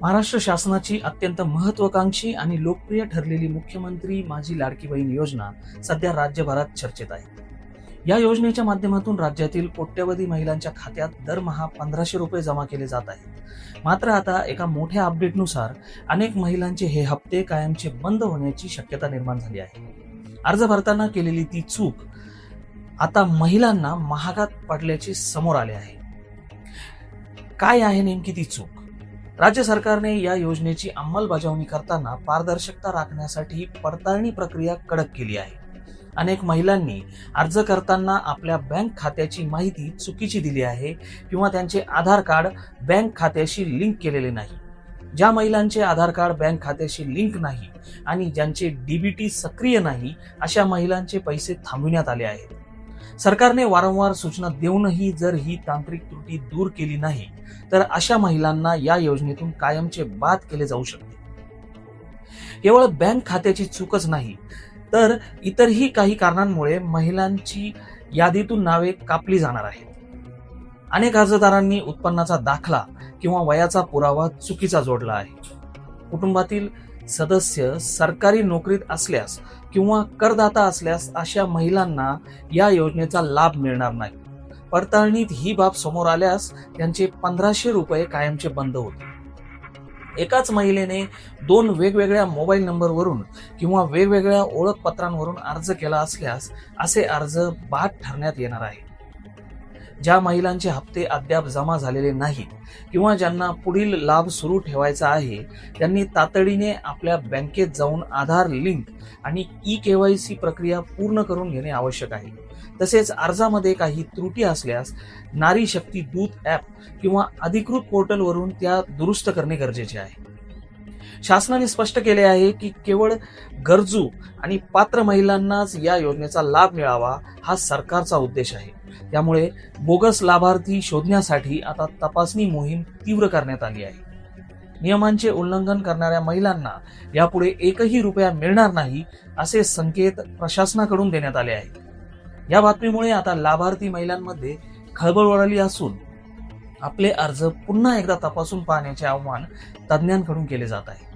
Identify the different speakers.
Speaker 1: महाराष्ट्र शासनाची अत्यंत महत्वाकांक्षी आणि लोकप्रिय ठरलेली मुख्यमंत्री माझी लाडकी बहीण योजना सध्या राज्यभरात चर्चेत आहे. या योजनेच्या माध्यमातून राज्यातील कोट्यवधी महिलांच्या खात्यात दरमहा पंधराशे रुपये जमा केले जात आहेत. मात्र आता एका मोठ्या अपडेटनुसार अनेक महिलांचे हे हप्ते कायमचे बंद होण्याची शक्यता निर्माण झाली आहे. अर्ज भरताना केलेली ती चूक आता महिलांना महागात पडल्याचे समोर आले आहे. काय आहे नेमकी ती चूक? राज्य सरकारने या योजनेची अंमलबजावणी करताना पारदर्शकता राखण्यासाठी पडताळणी प्रक्रिया कडक केली आहे. अनेक महिलांनी अर्ज करताना आपल्या बँक खात्याची माहिती चुकीची दिली आहे किंवा त्यांचे आधार कार्ड बँक खात्याशी लिंक केलेले नाही. ज्या महिलांचे आधार कार्ड बँक खात्याशी लिंक नाही आणि ज्यांचे डीबीटी सक्रिय नाही अशा महिलांचे पैसे थांबविण्यात आले आहेत. सरकारने वारंवार सूचना देऊनही जर ही तांत्रिक त्रुटी दूर केली नाही तर अशा महिलांना या योजनेतून कायमचे बाद केले जाऊ शकते. केवळ बँक खात्याची चूकच नाही तर इतरही काही कारणांमुळे महिलांची यादीतून नावे कापली जाणार आहेत. अनेक अर्जदारांनी उत्पन्नाचा दाखला किंवा वयाचा पुरावा चुकीचा जोडला आहे. कुटुंबातील सदस्य सरकारी नोकरीत असल्यास किंवा करदाता असल्यास अशा महिलांना या योजनेचा लाभ मिळणार नाही. पडताळणीत ही बाब समोर आल्यास त्यांचे पंधराशे रुपये कायमचे बंद होते एकाच महिलेने दोन वेगवेगळ्या मोबाईल नंबरवरून किंवा वेगवेगळ्या ओळखपत्रांवरून अर्ज केला असल्यास असे अर्ज बाद ठरण्यात येणार आहे ज्या महिलांचे हप्ते अद्याप जमा झालेले नाहीत किंवा ज्यांना पुढील लाभ सुरू ठेवायचा आहे त्यांनी तातडीने आपल्या बँकेत जाऊन आधार लिंक आणि ई केवायसी प्रक्रिया पूर्ण करून घेणे आवश्यक आहे. तसेच अर्जामध्ये काही त्रुटी असल्यास नारी शक्ती दूत ॲप किंवा अधिकृत पोर्टलवरून त्या दुरुस्त करणे गरजेचे आहे. शासनाने स्पष्ट केले आहे की केवळ गरजू आणि पात्र महिलांनाच या योजनेचा लाभ मिळावा हा सरकारचा उद्देश आहे. त्यामुळे बोगस लाभार्थी शोधण्यासाठी आता तपासणी मोहीम तीव्र करण्यात आली आहे. नियमांचे उल्लंघन करणाऱ्या महिलांना यापुढे एकही रुपया मिळणार नाही असे संकेत प्रशासनाकडून देण्यात आले आहेत. या बातमीमुळे आता लाभार्थी महिलांमध्ये खळबळ उडाली असून आपले अर्ज पुन्हा एकदा तपासून पाहण्याचे आव्हान तज्ज्ञांकडून केले जात आहे.